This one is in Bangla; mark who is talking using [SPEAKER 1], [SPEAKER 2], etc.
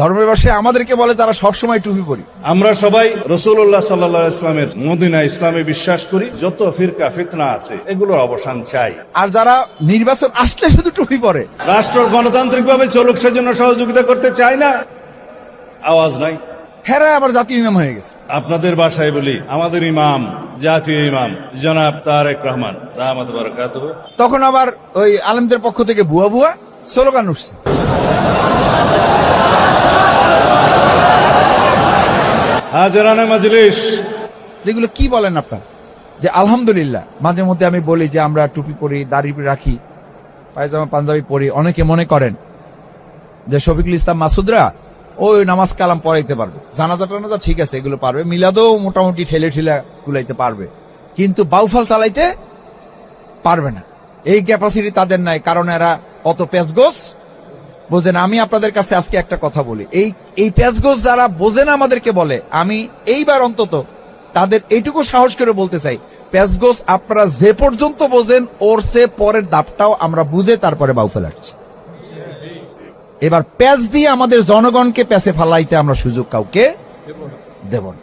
[SPEAKER 1] ধর্মের বসে আমাদেরকে বলে তারা সবসময় টুপি পরি।
[SPEAKER 2] আমরা সবাই রসুল্লাহ সাল্লাহ ইসলামের মদিনা ইসলামে বিশ্বাস করি যত ফিরকা ফিতনা আছে এগুলোর অবসান চাই।
[SPEAKER 1] আর যারা নির্বাচন আসলে শুধু টুপি পরে
[SPEAKER 2] রাষ্ট্র গণতান্ত্রিক ভাবে চলুক সেজন্য সহযোগিতা করতে চাই না। আওয়াজ নাই।
[SPEAKER 1] হেরা আবার জাতীয় ইমাম হয়ে গেছে।
[SPEAKER 2] আপনাদের বাসায় বলি আমাদের ইমাম জাতীয় ইমাম জনাব তারেক রহমান
[SPEAKER 1] তখন আবার ওই আলমদের পক্ষ থেকে বুয়া বুয়া স্লোগান উঠছে।
[SPEAKER 2] হাজারানা মজলিস।
[SPEAKER 1] যেগুলো কি বলেন আপনার? যে আলহামদুলিল্লাহ, মাঝে মধ্যে আমি বলি যে আমরা টুপি পরি, দাড়ি রাখি, পায়জামা, পাঞ্জাবি পরি, অনেকে মনে করেন যে শফিকুল ইসলাম মাসুদরা ওই নামাজ কালাম পড়াইতে পারবে। জানাজা টানাজা ঠিক আছে, এগুলো পারবে, মিলাদও মোটামুটি ঠেলে ঠেলে গুলাইতে পারবে। কিন্তু বাউফাল চালাইতে পারবে না। এই ক্যাপাসিটি তাদের নাই, কারণ এরা অত পেঁচগোস বোঝেন, আমি আপনাদের কাছে আজকে একটা কথা বলি। এই এই পেঁচগোস যারা বোঝেন আমাদেরকে বলে, আমি এইবার অন্তত তাদের এইটুকু সাহস করে বলতে চাই পেঁচগোস আপনারা যে পর্যন্ত বোঝেন, ওর সে পরের দাপটাও আমরা বুঝে তারপরে বাউ ফেলাচ্ছি এবার প্যাচ দিয়ে আমাদের জনগণকে প্যাচে ফালাইতে আমরা সুযোগ কাউকে দেব না।